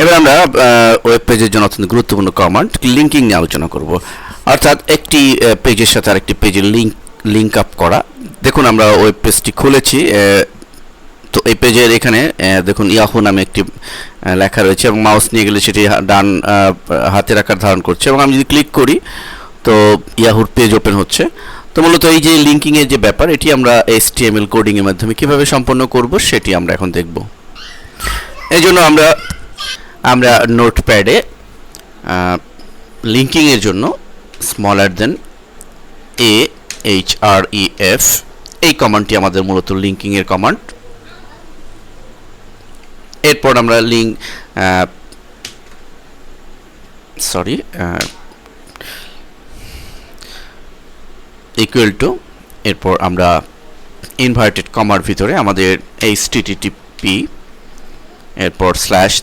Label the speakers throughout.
Speaker 1: এবার আমরা ওয়েব পেজের জন্য অত্যন্ত গুরুত্বপূর্ণ কমান্ড লিঙ্কিং নিয়ে আলোচনা করব। অর্থাৎ একটি পেজের সাথে আরেকটি পেজের লিঙ্ক লিঙ্ক আপ করা। দেখুন, আমরা ওয়েব পেজটি খুলেছি তো এই পেজের এখানে দেখুন ইয়াহু নামে একটি লেখা রয়েছে এবং মাউস নিয়ে গেলে সেটি ডান হাতের আকার ধারণ করছে এবং আমি যদি ক্লিক করি, তো ইয়াহুর পেজ ওপেন হচ্ছে। তো মূলত এই যে লিঙ্কিংয়ের যে ব্যাপার, এটি আমরা এস টি এম এল কোডিংয়ের মাধ্যমে কীভাবে সম্পন্ন করব, সেটি আমরা এখন দেখব। এই জন্য আমরা আমরা নোটপ্যাডে লিঙ্কিংয়ের জন্য smaller than A H R E F এই কমান্ডটি আমাদের মূলত লিঙ্কিংয়ের কমান্ড এরপর আমরা লিঙ্ক সরি ইকুয়াল টু এরপর আমরা ইনভার্টেড কমার ভিতরে আমাদের এইচ টিটিপি এরপর স্ল্যাশ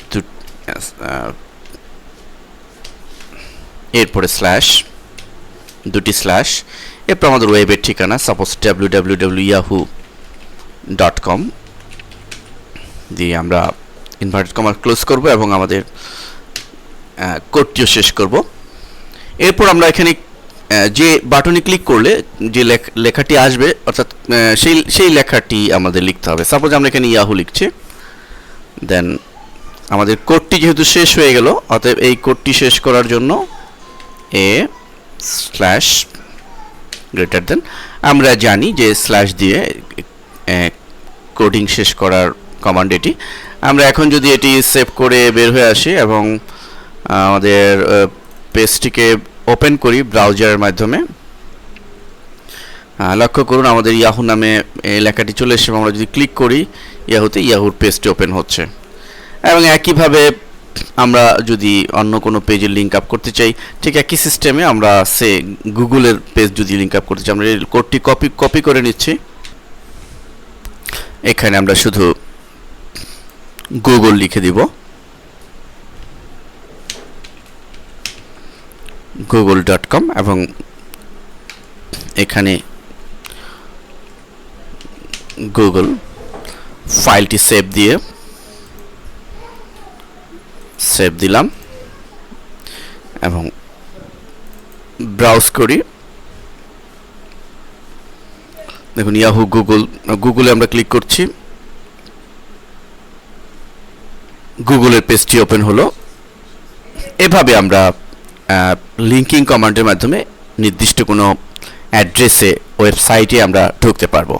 Speaker 1: এরপরে স্ল্যাশ দুটি স্ল্যাশ এরপর আমাদের ওয়েবের ঠিকানা suppose W W W Yahoo dot com দিয়ে আমরা ইনভার্টেড কমার ক্লোজ করব এবং আমাদের কোডটিও শেষ করব। এরপর আমরা এখানে যে বাটনে ক্লিক করলে যে লেখ- লেখাটি আসবে, অর্থাৎ সেই সেই লেখাটি আমাদের লিখতে হবে। সাপোজ আমরা এখানে ইয়াহু লিখছি দেন আমাদের কোডটি যেহেতু শেষ হয়ে গেল, অতএব এই কোডটি শেষ করার জন্য এ স্ল্যাশ গ্রেটার দেন আমরা জানি যে স্ল্যাশ দিয়ে কোডিং শেষ করার কমান্ড এটি। আমরা এখন যদি এটি সেভ করে বের হয়ে আসি এবং আমাদের পেজটিকে ওপেন করি ব্রাউজারের মাধ্যমে লক্ষ্য করুন আমাদের ইয়াহু নামে লেখাটি চলে এসে আমরা যদি ক্লিক করি ইয়াহুতে ইয়াহুর পেজটি ওপেন হচ্ছে। এবং একইভাবে আমরা যদি অন্য কোনো পেজে লিঙ্ক আপ করতে চাই, ঠিক একই সিস্টেমে আমরা সে গুগলের পেজ যদি লিঙ্ক আপ করতে চাই, আমরা এই কোডটি কপি কপি করে নিচ্ছি। এখানে আমরা শুধু গুগল লিখে দিব। গুগল ডট কম এবং এখানে গুগল ফাইলটি সেভ দিয়ে সেভ দিলাম এবং ব্রাউজ করি। দেখুন ইয়াহু গুগল গুগলে আমরা ক্লিক করছি। গুগলের পেজটি ওপেন হলো। এভাবে আমরা লিঙ্কিং কমান্ডের মাধ্যমে নির্দিষ্ট কোনো অ্যাড্রেসে ওয়েবসাইটে আমরা ঢুকতে পারব।